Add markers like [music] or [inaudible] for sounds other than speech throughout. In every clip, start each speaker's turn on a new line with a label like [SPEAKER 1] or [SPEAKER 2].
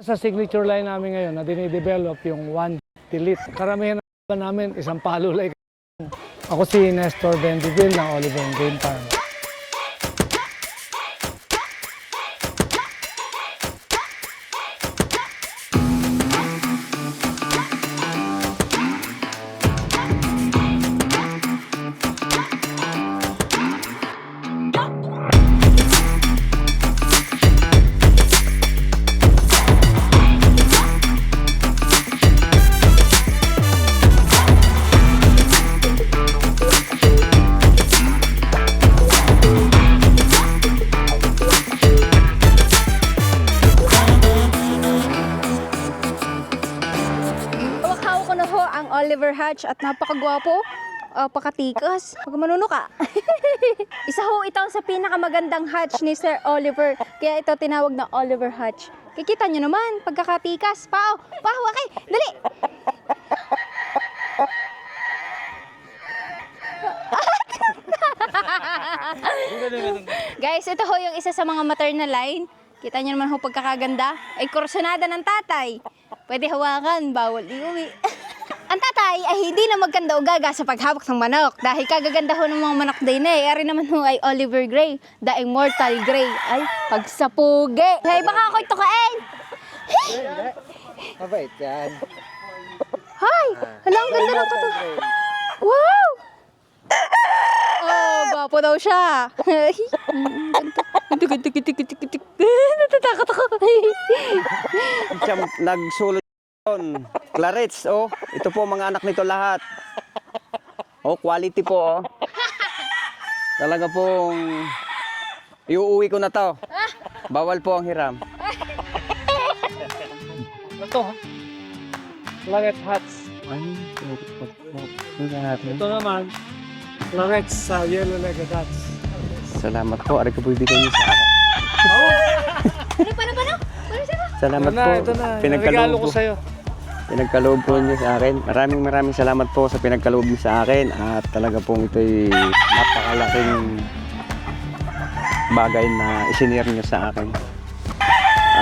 [SPEAKER 1] Sa signature line namin ngayon na dinidevelop yung one delete. Karamihan na namin isang palo like. Ako si Nestor Bendiville ng and Game Farm.
[SPEAKER 2] Oliver Hatch at napakagwapo. Uh, pakatikas. Pag manuno ka. [laughs] Isa ho ito sa pinakamagandang hatch ni Sir Oliver. Kaya ito tinawag na Oliver Hatch. Kikita nyo naman, pagkakatikas. Pao, pahawak kay. Dali. [laughs] Guys, ito ho yung isa sa mga maternal line. Kita nyo naman ho pagkakaganda. Ay kursunada ng tatay. Pwede hawakan, bawal iuwi. [laughs] Ang tatay ay hindi na magkanda o gaga sa paghawak ng manok dahil kagaganda ho ng mga manok din eh. Ari naman ho ay Oliver Gray, the immortal Gray. Ay, pagsapugi. Hey, baka ako'y tukain.
[SPEAKER 3] Mabait yan.
[SPEAKER 2] Hay, hala, ang ganda ng kato. Wow! Oh, gwapo daw siya. Ganda, ganda, ganda, ganda, ganda. Natatakot ako.
[SPEAKER 3] Siya nagsulot yun. Clarets, oh. Ito po mga anak nito lahat. Oh, quality po, oh. Talaga pong iuuwi ko na to. Bawal po ang hiram.
[SPEAKER 1] Ito ha. Claret Hats. Ito naman, Clarets sa Yellow Legged Hats.
[SPEAKER 3] Salamat po. Ari ko po ibigay niyo sa akin.
[SPEAKER 2] Ano pa na ba no? Ano siya?
[SPEAKER 3] Salamat
[SPEAKER 1] Ito na,
[SPEAKER 3] po.
[SPEAKER 1] ito na. Regalo
[SPEAKER 3] Pinagkaloob
[SPEAKER 1] ko sa'yo.
[SPEAKER 3] Pinagkaloob po niyo sa akin. Maraming maraming salamat po sa pinagkaloob niyo sa akin. At talaga pong ito'y napakalaking bagay na isinir niyo sa akin.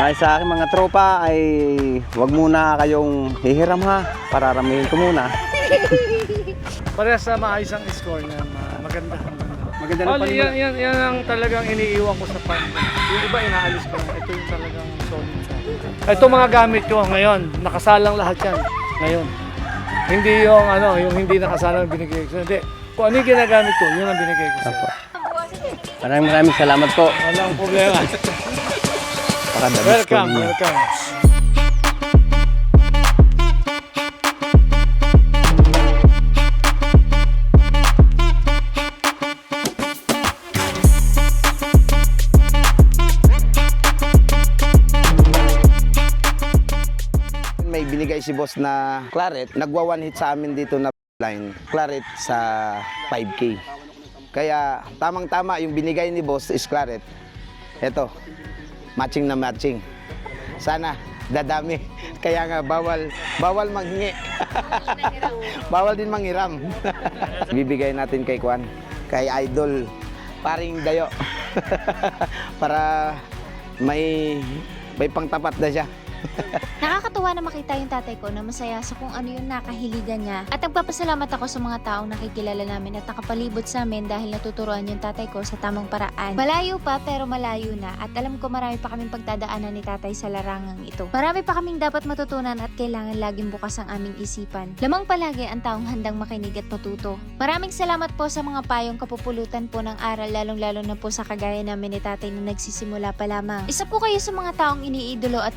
[SPEAKER 3] Ay sa akin mga tropa ay wag muna kayong hihiram ha. Pararamihin ko muna. [laughs]
[SPEAKER 1] Parehas sa maayos ang score niya. ma- Maganda.
[SPEAKER 3] Maganda
[SPEAKER 1] All, yan, yan, yan ang talagang iniiwan ko sa farm. Yung iba inaalis ko na. Ito yung talagang solid sa. Ito mga gamit ko ngayon. Nakasalang lahat yan. Ngayon. Hindi yung ano, yung hindi nakasalang binigay ko. Hindi. Kung ano yung ginagamit ko, yun ang binigay ko sa'yo.
[SPEAKER 3] Apo. Maraming maraming salamat po.
[SPEAKER 1] Walang problema. Welcome, welcome.
[SPEAKER 4] Binigay si boss na claret, nagwa one hit sa amin dito na line, claret sa 5K. Kaya tamang-tama yung binigay ni boss is claret. Ito, matching na matching. Sana dadami. [laughs] Kaya nga bawal bawal manghingi. [laughs] bawal din manghiram. [laughs] Bibigay natin kay Kwan, kay Idol, paring dayo. Para may may pangtapat na siya. [laughs]
[SPEAKER 5] Nakakatuwa na makita yung tatay ko na masaya sa kung ano yung nakahiligan niya. At nagpapasalamat ako sa mga taong nakikilala namin at nakapalibot sa amin dahil natuturuan yung tatay ko sa tamang paraan. Malayo pa pero malayo na at alam ko marami pa kaming pagdadaanan ni tatay sa larangang ito. Marami pa kaming dapat matutunan at kailangan laging bukas ang aming isipan. Lamang palagi ang taong handang makinig at matuto. Maraming salamat po sa mga payong kapupulutan po ng aral lalong-lalo na po sa kagaya namin ni tatay na nagsisimula pa lamang. Isa po kayo sa mga taong iniidolo at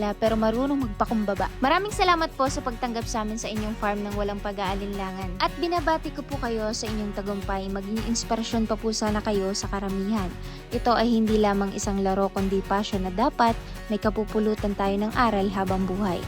[SPEAKER 5] tinitingala pero marunong magpakumbaba. Maraming salamat po sa pagtanggap sa amin sa inyong farm ng walang pag-aalinlangan. At binabati ko po kayo sa inyong tagumpay. Maging inspirasyon pa po sana kayo sa karamihan. Ito ay hindi lamang isang laro kundi passion na dapat may kapupulutan tayo ng aral habang buhay.